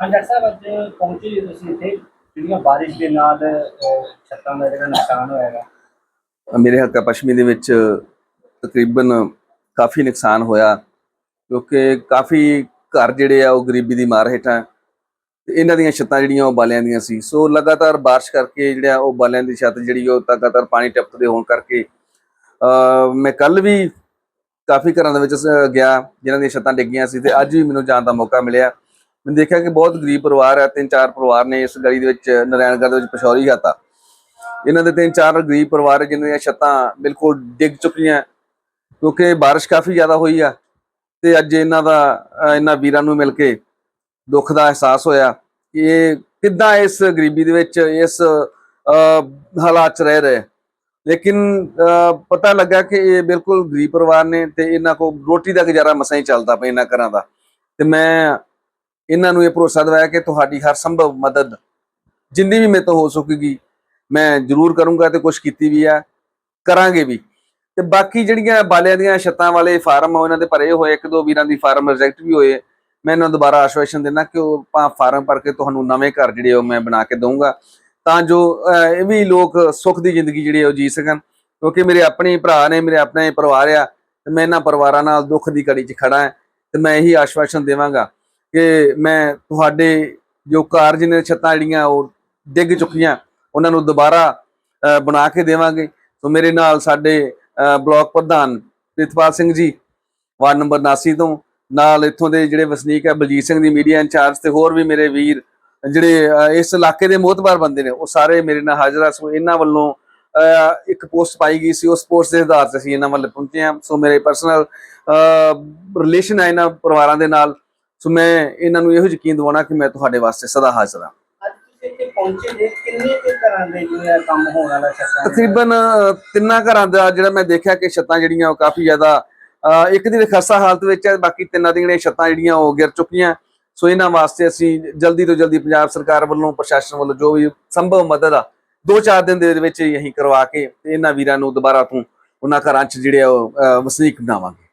Doctor ਸਾਹਿਬ ਅੱਜ ਪਹੁੰਚੇ ਜੀ ਤੁਸੀਂ ਇੱਥੇ। ਜਿਹੜੀਆਂ ਬਾਰਿਸ਼ ਦੇ ਨਾਲ ਅਹ, ਛੱਤਾਂ ਦਾ ਜਿਹੜਾ ਨੁਕਸਾਨ ਹੋਇਆ ਹੈਗਾ ਮੇਰੇ ਹੱਕਾ ਪੱਛਮੀ ਦੇ ਵਿੱਚ ਤਕਰੀਬਨ ਕਾਫੀ ਨੁਕਸਾਨ ਹੋਇਆ ਕਿਉਂਕਿ ਕਾਫੀ ਘਰ ਜਿਹੜੇ ਆ ਉਹ ਗਰੀਬੀ ਦੀ ਮਾਰ ਹੇਠਾਂ ਤੇ ਇਹਨਾਂ ਦੀਆਂ ਛੱਤਾਂ ਜਿਹੜੀਆਂ ਉਹ ਬਾਲਿਆਂ ਦੀਆਂ ਸੀ। ਸੋ ਲਗਾਤਾਰ ਬਾਰਿਸ਼ ਕਰਕੇ ਜਿਹੜਾ ਉਹ ਬਾਲਿਆਂ ਦੀ ਛੱਤ ਜਿਹੜੀ ਉਹ ਲਗਾਤਾਰ ਪਾਣੀ ਟਪਕਦੇ ਹੋਣ ਕਰਕੇ ਅ ਮੈਂ ਕੱਲ ਵੀ ਕਾਫੀ ਘਰਾਂ ਦੇ ਵਿੱਚ ਸ- ਗਿਆ ਜਿਨ੍ਹਾਂ ਦੀਆਂ ਛੱਤਾਂ ਡਿੱਗੀਆਂ ਸੀ ਤੇ ਅੱਜ ਵੀ ਮੈਨੂੰ ਜਾਣ ਦਾ ਮੌਕਾ ਮਿਲਿਆ। ਮੈਂ ਦੇਖਿਆ ਕਿ ਬਹੁਤ ਗਰੀਬ ਪਰਿਵਾਰ ਹੈ, ਤਿੰਨ ਚਾਰ ਪਰਿਵਾਰ ਨੇ ਇਸ ਗਲੀ ਦੇ ਵਿੱਚ ਨਰਾਇਣਗੜ੍ਹ ਦੇ ਵਿੱਚ ਪਸ਼ੌਰੀ ਖਾਤਾ। ਇਹਨਾਂ ਦੇ ਤਿੰਨ ਚਾਰ ਗਰੀਬ ਪਰਿਵਾਰ ਜਿਨ੍ਹਾਂ ਦੀਆਂ ਛੱਤਾਂ ਬਿਲਕੁਲ ਡਿੱਗ ਚੁੱਕੀਆਂ, ਕਿਉਂਕਿ ਬਾਰਿਸ਼ ਕਾਫੀ ਜ਼ਿਆਦਾ ਹੋਈ ਆ ਤੇ ਅੱਜ ਇਹਨਾਂ ਦਾ ਇਹਨਾਂ ਵੀਰਾਂ ਨੂੰ ਮਿਲ ਕੇ ਦੁੱਖ ਦਾ ਅਹਿਸਾਸ ਹੋਇਆ ਕਿ ਇਹ ਕਿੱਦਾਂ ਇਸ ਗਰੀਬੀ ਦੇ ਵਿੱਚ ਇਸ ਹਾਲਾਤ 'ਚ ਰਹਿ ਰਹੇ ਲੇਕਿਨ ਪਤਾ ਲੱਗਾ ਕਿ ਇਹ ਬਿਲਕੁਲ ਗਰੀਬ ਪਰਿਵਾਰ ਨੇ ਤੇ ਇਹਨਾਂ ਕੋਲ ਰੋਟੀ ਦਾ ਗੁਜ਼ਾਰਾ ਮਸਾਂ ਹੀ ਚੱਲਦਾ ਪਿਆ ਇਹਨਾਂ ਘਰਾਂ ਦਾ। ਤੇ ਮੈਂ ਇਹਨਾਂ ਨੂੰ ਇਹ ਭਰੋਸਾ ਦਿਵਾਇਆ ਕਿ ਤੁਹਾਡੀ ਹਰ ਸੰਭਵ ਮਦਦ ਜਿੰਨੀ ਵੀ ਮੇਰੇ ਤੋਂ ਹੋ ਸਕੇਗੀ, ਮੈਂ ਜ਼ਰੂਰ ਕਰੂੰਗਾ ਤੇ ਕੁਝ ਕੀਤੀ ਵੀ ਆ, ਕਰਾਂਗੇ ਵੀ। ਤੇ ਬਾਕੀ ਜਿਹੜੀਆਂ ਬਾਲਿਆਂ ਦੀਆਂ ਛੱਤਾਂ ਵਾਲੇ ਫਾਰਮ ਆ, ਉਹਨਾਂ ਦੇ ਭਰੇ ਹੋਏ, ਇੱਕ ਦੋ ਵੀਰਾਂ ਦੀ ਫਾਰਮ ਰਿਜੈਕਟ ਵੀ ਹੋਏ, ਮੈਂ ਇਹਨਾਂ ਨੂੰ ਦੁਬਾਰਾ ਆਸ਼ਵਾਸਨ ਦਿੰਦਾ ਕਿ ਉਹ ਆਪਾਂ ਫਾਰਮ ਭਰ ਕੇ ਤੁਹਾਨੂੰ ਨਵੇਂ ਘਰ ਜਿਹੜੇ ਉਹ ਮੈਂ ਬਣਾ ਕੇ ਦਊਂਗਾ। ਤਾਂ ਜੋ ਇਹ ਵੀ ਲੋਕ ਸੁੱਖ ਦੀ ਜ਼ਿੰਦਗੀ ਜਿਹੜੀ ਉਹ ਜੀ ਸਕਣ। ਕਿਉਂਕਿ ਮੇਰੇ ਆਪਣੇ ਭਰਾ ਨੇ, ਮੇਰੇ ਆਪਣੇ ਪਰਿਵਾਰ ਆ, ਤੇ ਮੈਂ ਇਹਨਾਂ ਪਰਿਵਾਰਾਂ ਨਾਲ ਦੁੱਖ ਦੀ ਘੜੀ 'ਚ ਖੜਾ ਹਾਂ, ਤੇ ਮੈਂ ਇਹੀ ਆਸ਼ਵਾਸਨ ਦੇਵਾਂਗਾ ਕਿ ਮੈਂ ਤੁਹਾਡੇ ਜੋ ਕਾਰਜ ਨੇ ਛੱਤਾਂ ਜਿਹੜੀਆਂ ਉਹ ਡਿੱਗ ਚੁੱਕੀਆਂ ਉਹਨਾਂ ਨੂੰ ਦੁਬਾਰਾ ਬਣਾ ਕੇ ਦੇਵਾਂਗੇ। ਸੋ ਮੇਰੇ ਨਾਲ ਸਾਡੇ ਅਹ, ਬਲਾਕ ਪ੍ਰਧਾਨ ਪ੍ਰਿਤਪਾਲ ਸਿੰਘ ਜੀ ਵਾਰਡ ਨੰਬਰ 79 ਤੋਂ ਨਾਲ ਇੱਥੋਂ ਦੇ ਜਿਹੜੇ ਵਸਨੀਕ ਹੈ ਬਲਜੀਤ ਸਿੰਘ ਦੀ ਮੀਡੀਆ ਇੰਚਾਰਜ ਤੇ ਹੋਰ ਵੀ ਮੇਰੇ ਵੀਰ ਜਿਹੜੇ ਇਸ ਇਲਾਕੇ ਦੇ ਮੋਹਤਬਾਰ ਬੰਦੇ ਨੇ ਉਹ ਸਾਰੇ ਮੇਰੇ ਨਾਲ ਹਾਜ਼ਰ ਆ। ਸੋ ਇਹਨਾਂ ਵੱਲੋਂ ਇੱਕ ਪੋਸਟ ਪਾਈ ਗਈ ਸੀ ਉਸ ਪੋਸਟ ਦੇ ਆਧਾਰ ਤੇ ਅਸੀਂ ਇਹਨਾਂ ਵੱਲ ਪਹੁੰਚੇ ਹਾਂ। ਸੋ ਮੇਰੇ ਪਰਸਨਲ ਰਿਲੇਸ਼ਨ ਹੈ ਇਹਨਾਂ ਪਰਿਵਾਰਾਂ ਦੇ ਨਾਲ। ਸੋ ਮੈਂ ਇਹਨਾਂ ਨੂੰ ਇਹੋ ਯਕੀਨ ਦਿਵਾਉਣਾ ਕਿ ਮੈਂ ਤੁਹਾਡੇ ਵਾਸਤੇ ਸਦਾ ਹਾਜ਼ਰ ਹਾਂ। ਅੱਜ ਤੁਸੀਂ ਇੱਥੇ ਪਹੁੰਚੇ ਜੇ ਕਿੰਨੇ ਕੁ ਘਰਾਂ ਦੇ ਜਿਹੜੇ ਕੰਮ ਹੋਣ ਵਾਲਾ ਛੱਤਾਂ ਦਾ? ਤਕਰੀਬਨ ਤਿੰਨਾਂ ਘਰਾਂ ਦਾ ਜਿਹੜਾ ਮੈਂ ਦੇਖਿਆ ਕਿ ਛੱਤਾਂ ਜਿਹੜੀਆਂ ਉਹ ਕਾਫੀ ਜ਼ਿਆਦਾ ਇੱਕ ਦੀ ਖਸਤਾ ਹਾਲਤ ਵਿੱਚ ਹੈ ਬਾਕੀ ਤਿੰਨਾਂ ਦੀਆਂ ਛੱਤਾਂ ਜਿਹੜੀਆਂ ਉਹ ਗਿਰ ਚੁੱਕੀਆਂ। ਸੋ ਇਹਨਾਂ ਵਾਸਤੇ ਅਸੀਂ ਜਲਦੀ ਤੋਂ ਜਲਦੀ ਪੰਜਾਬ ਸਰਕਾਰ ਵੱਲੋਂ ਪ੍ਰਸ਼ਾਸਨ ਵੱਲੋਂ ਜੋ ਵੀ ਸੰਭਵ ਮਦਦ ਆ ਦੋ ਚਾਰ ਦਿਨ ਦੇ ਵਿੱਚ ਹੀ ਅਸੀਂ ਕਰਵਾ ਕੇ ਤੇ ਇਹਨਾਂ ਵੀਰਾਂ ਨੂੰ ਦੁਬਾਰਾ ਤੋਂ ਉਹਨਾਂ ਘਰਾਂ 'ਚ ਜਿਹੜੇ ਉਹ ਵਸਨੀਕ ਬਣਾਵਾਂਗੇ।